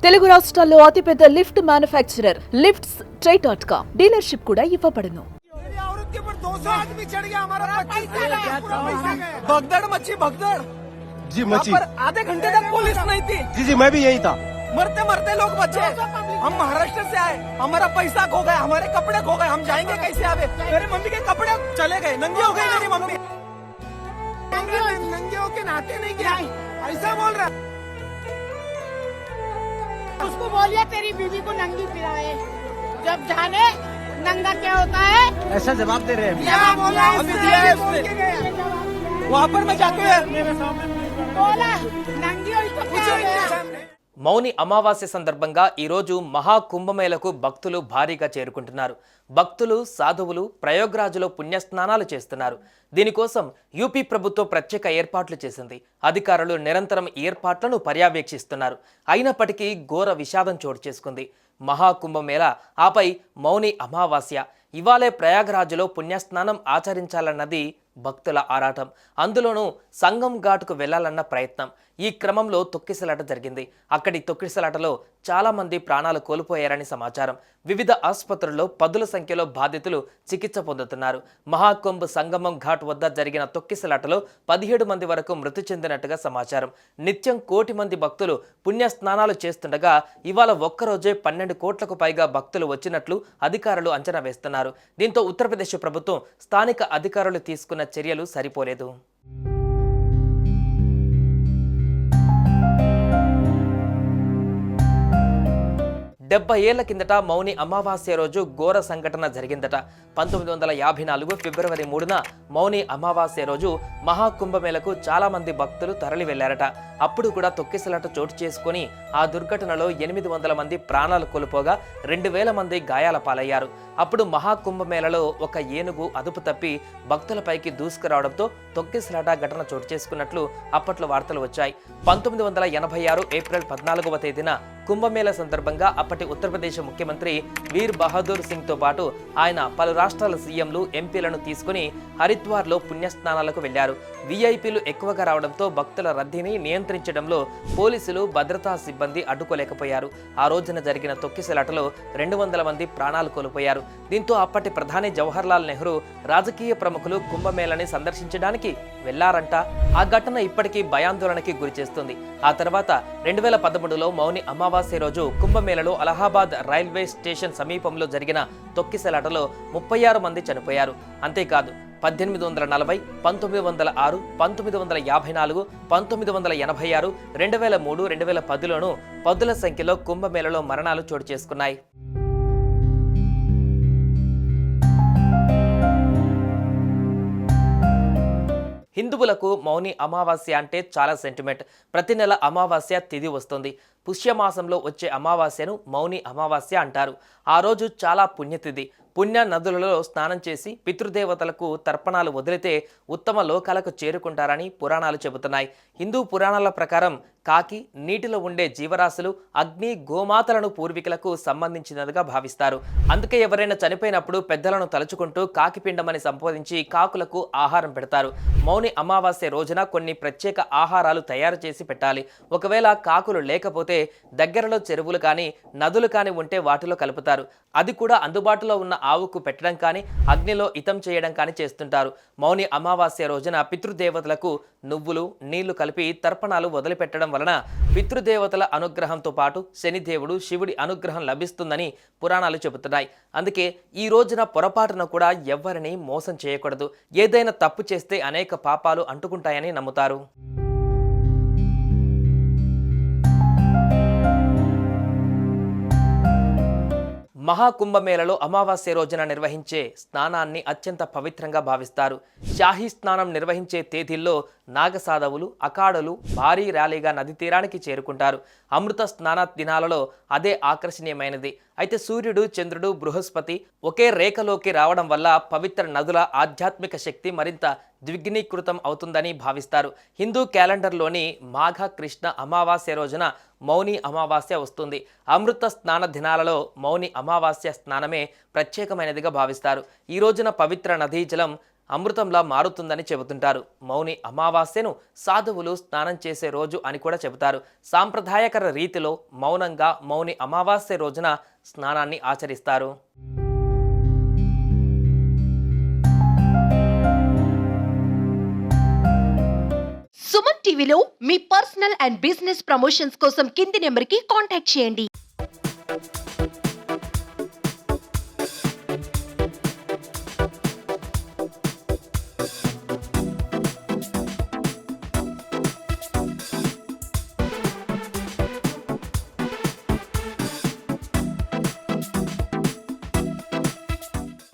తెలుగు రాష్ట్రాల్లో అతిపెద్ద lift manufacturer lifts try dot com dealership కూడా ఇవ్వబడును मेरी औरत के ऊपर 200 आदमी चढ़ गया हमारा पच्चीस पूरा पैसा गया भगदड़ मची भगदड़ जी यहाँ मची पर आधे घंटे तक पुलिस नहीं थी जी जी मैं भी यही था मरते मरते लोग बचे हम महाराष्ट्र से आए हमारा पैसा खो गया हमारे कपड़े खो गए हम जाएंगे कैसे आवे मेरी मम्मी के कपड़े चले गए नंगी हो गई मेरी मम्मी नंगे होके नहाते नहीं क्या ऐसा बोल रहा है। उसको बोलिए तेरी बीवी को नंगी फिराए जब जाने नंगा क्या होता है? ऐसा जवाब दे रहे हैं। क्या बोला अभी दिया है उसने वहाँ पर मैं जाके बोला नंगी మౌని అమావాస్య సందర్భంగా ఈరోజు మహాకుంభమేళకు భక్తులు భారీగా చేరుకుంటున్నారు. భక్తులు సాధువులు ప్రయోగరాజులో పుణ్యస్నానాలు చేస్తున్నారు. దీనికోసం యూపీ ప్రభుత్వం ప్రత్యేక ఏర్పాట్లు చేసింది. అధికారులు నిరంతరం ఏర్పాట్లను పర్యవేక్షిస్తున్నారు. అయినప్పటికీ ఘోర విషాదం చోటు చేసుకుంది. మహాకుంభమేళ ఆపై మౌని అమావాస్య. ఇవాళే ప్రయాగరాజులో పుణ్యస్నానం ఆచరించాలన్నది భక్తుల ఆరాటం. అందులోనూ సంగం ఘాట్కు వెళ్ళాలన్న ప్రయత్నం. ఈ క్రమంలో తొక్కిసలాట జరిగింది. అక్కడి తొక్కిసలాటలో చాలామంది ప్రాణాలు కోల్పోయారని సమాచారం. వివిధ ఆసుపత్రుల్లో పదుల సంఖ్యలో బాధితులు చికిత్స పొందుతున్నారు. మహాకుంభ్ సంగమం ఘాట్ వద్ద జరిగిన తొక్కిసలాటలో పదిహేడు మంది వరకు మృతి చెందినట్టుగా సమాచారం. నిత్యం కోటి మంది భక్తులు పుణ్య స్నానాలు చేస్తుండగా ఇవాళ ఒక్కరోజే పన్నెండు కోట్లకు పైగా భక్తులు వచ్చినట్లు అధికారులు అంచనా వేస్తున్నారు. దీంతో ఉత్తరప్రదేశ్ ప్రభుత్వం స్థానిక అధికారులు తీసుకున్న చర్యలు సరిపోలేదు. డెబ్బై ఏళ్ళ కిందట మౌని అమావాస్య రోజు ఘోర సంఘటన జరిగిందట. పంతొమ్మిది వందల యాభై నాలుగు ఫిబ్రవరి మూడున మౌని అమావాస్య రోజు మహాకుంభమేళకు చాలామంది భక్తులు తరలి వెళ్ళారట అప్పుడు కూడా తొక్కిసలాట చోటు చేసుకుని ఆ దుర్ఘటనలో ఎనిమిది వందల మంది ప్రాణాలు కోల్పోగా రెండు వేల మంది గాయాల పాలయ్యారు. అప్పుడు మహాకుంభమేళలో ఒక ఏనుగు అదుపు తప్పి భక్తులపైకి దూసుకురావడంతో తొక్కిసలాట ఘటన చోటు చేసుకున్నట్లు అప్పట్లో వార్తలు వచ్చాయి. పంతొమ్మిది వందల ఎనభై ఆరు ఏప్రిల్ పద్నాలుగవ తేదీన కుంభమేళ సందర్భంగా అప్పటి ఉత్తరప్రదేశ్ ముఖ్యమంత్రి వీర్ బహదూర్ సింగ్తో పాటు ఆయన పలు రాష్ట్రాల సీఎంలు ఎంపీలను తీసుకుని హరిద్వార్లో పుణ్యస్నానాలకు వెళ్ళారు వీఐపీలు ఎక్కువగా రావడంతో భక్తుల రద్దీని నియంత్రించడంలో పోలీసులు భద్రతా సిబ్బంది అడ్డుకోలేకపోయారు. ఆ రోజున జరిగిన తొక్కిసలాటలో రెండు వందల మంది ప్రాణాలు కోల్పోయారు. దీంతో అప్పటి ప్రధాని జవహర్లాల్ నెహ్రూ రాజకీయ ప్రముఖులు కుంభమేళని సందర్శించడానికి వెళ్ళారంట. ఆ ఘటన ఇప్పటికీ భయాందోళనకి గురిచేస్తుంది. ఆ తర్వాత రెండు వేల పదమూడులో మౌని అమావాస్య రోజు కుంభమేళలో అలహాబాద్ రైల్వే స్టేషన్ సమీపంలో జరిగిన తొక్కిసలాటలో ముప్పై ఆరు మంది చనిపోయారు. అంతేకాదు పద్దెనిమిది వందల నలభై పంతొమ్మిది వందల ఆరు పంతొమ్మిది వందల యాభై నాలుగు పంతొమ్మిది వందల ఎనభై ఆరు రెండు వేల మూడు రెండు వేల పదిలోనూ పదుల సంఖ్యలో కుంభమేళలో మరణాలు చోటు చేసుకున్నాయి. హిందువులకు మౌని అమావాస్య అంటే చాలా సెంటిమెంట్ ప్రతి నెల అమావాస్య తిథి వస్తుంది. పుష్యమాసంలో వచ్చే అమావాస్యను మౌని అమావాస్య అంటారు. ఆ రోజు చాలా పుణ్యతిథి. పుణ్య నదులలో స్నానం చేసి పితృదేవతలకు తర్పణాలు వదిలితే ఉత్తమ లోకాలకు చేరుకుంటారని పురాణాలు చెబుతున్నాయి. హిందూ పురాణాల ప్రకారం కాకి నీటిలో ఉండే జీవరాశులు అగ్ని గోమాతలను పూర్వీకులకు సంబంధించినదిగా భావిస్తారు. అందుకే ఎవరైనా చనిపోయినప్పుడు పెద్దలను తలుచుకుంటూ కాకి పిండమని సంబోధించి కాకులకు ఆహారం పెడతారు. మౌని అమావాస్య రోజున కొన్ని ప్రత్యేక ఆహారాలు తయారు చేసి పెట్టాలి. ఒకవేళ కాకులు లేకపోతే లేకపోతే దగ్గరలో చెరువులు కానీ నదులు కానీ ఉంటే వాటిలో కలుపుతారు. అది కూడా అందుబాటులో ఉన్న ఆవుకు పెట్టడం కానీ అగ్నిలో ఇతం చేయడం కానీ చేస్తుంటారు. మౌని అమావాస్య రోజున పితృదేవతలకు నువ్వులు నీళ్ళు కలిపి తర్పణాలు వదిలిపెట్టడం వలన పితృదేవతల అనుగ్రహంతో పాటు శనిదేవుడు శివుడి అనుగ్రహం లభిస్తుందని పురాణాలు చెబుతున్నాయి. అందుకే ఈ రోజున పొరపాటున కూడా ఎవ్వరిని మోసం చేయకూడదు. ఏదైనా తప్పు చేస్తే అనేక పాపాలు అంటుకుంటాయని నమ్ముతారు. మహాకుంభమేళలో అమావాస్య రోజున నిర్వహించే స్నానాన్ని అత్యంత పవిత్రంగా భావిస్తారు. షాహీ స్నానం నిర్వహించే తేదీల్లో నాగసాధవులు అఖాడలు భారీ ర్యాలీగా నది తీరానికి చేరుకుంటారు. అమృత స్నాన దినాలలో అదే ఆకర్షణీయమైనది. అయితే సూర్యుడు చంద్రుడు బృహస్పతి ఒకే రేఖలోకి రావడం వల్ల పవిత్ర నదుల ఆధ్యాత్మిక శక్తి మరింత ద్విగ్నీకృతం అవుతుందని భావిస్తారు. హిందూ క్యాలెండర్లోని మాఘ కృష్ణ అమావాస్య రోజున మౌని అమావాస్య వస్తుంది. అమృత స్నాన దినాలలో మౌని అమావాస్య స్నానమే ప్రత్యేకమైనదిగా భావిస్తారు. ఈ రోజున పవిత్ర నదీ జలం అమృతంలా మారుతుందని చెబుతుంటారు. మౌని అమావాస్యను సాధువులు స్నానం చేసే రోజు అని కూడా చెబుతారు. సాంప్రదాయకర రీతిలో మౌనంగా మౌని అమావాస్య రోజున స్నానాన్ని ఆచరిస్తారు. సుమన్ టీవీలో మీ పర్సనల్ అండ్ బిజినెస్ ప్రమోషన్స్ కోసం కింది నెంబర్కి కాంటాక్ట్ చేయండి.